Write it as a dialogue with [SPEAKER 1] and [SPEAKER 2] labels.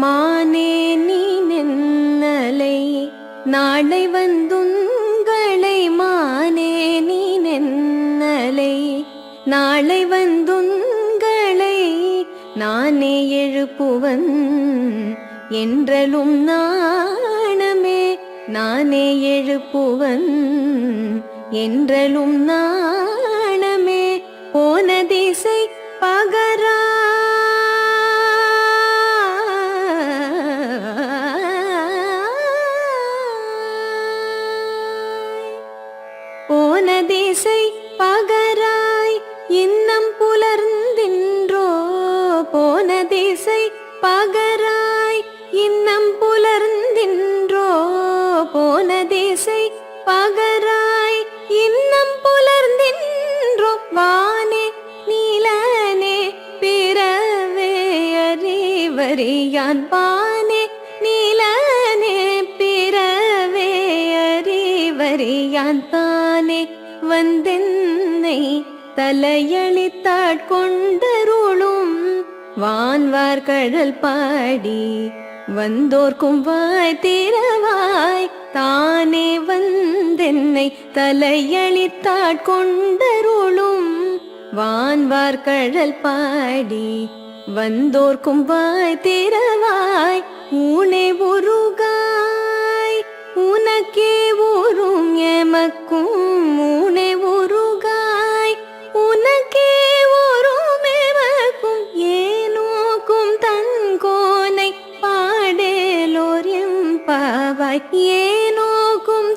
[SPEAKER 1] மானே நீ நென்னலை நாளை வந்துங்களை மானே நீ நென்னலை நாளை வந்துங்களை நானே எழுப்புவன் என்றலும் நாணமே நானே எழுப்புவன் என்றலும் நான் மனதிசை பகரா. போன திசை பகராய் இன்னம் புலர்ந்தின்றோ. போன திசை பகராய் இன்னம் புலர்ந்தின்றோ. போன திசை பகராய் இன்னம் புலர்ந்தின்றோ. வா அறிவறியான் பானே நீலனே பிறவே அறிவறியான் தானே வந்தென்னை தலையளித்தாட்கொண்டருளும் வான்வார் கடல் பாடி வந்தோர்க்கும் வாய் திறவாய் தானே வந்தென்னை தலையளித்தாட்கொண்டருளும் வான்வார் கடல் பாடி வந்தோர்க்கும் வாய் திறவாய் ஊனே உருகாய் உனக்கே ஊரும் எமக்கும் ஊனே உருகாய் உனக்கே ஊரும் எமக்கும் ஏனோக்கும் தன்கோனை பாடேலோர் எம்பாவாய் ஏனோக்கும்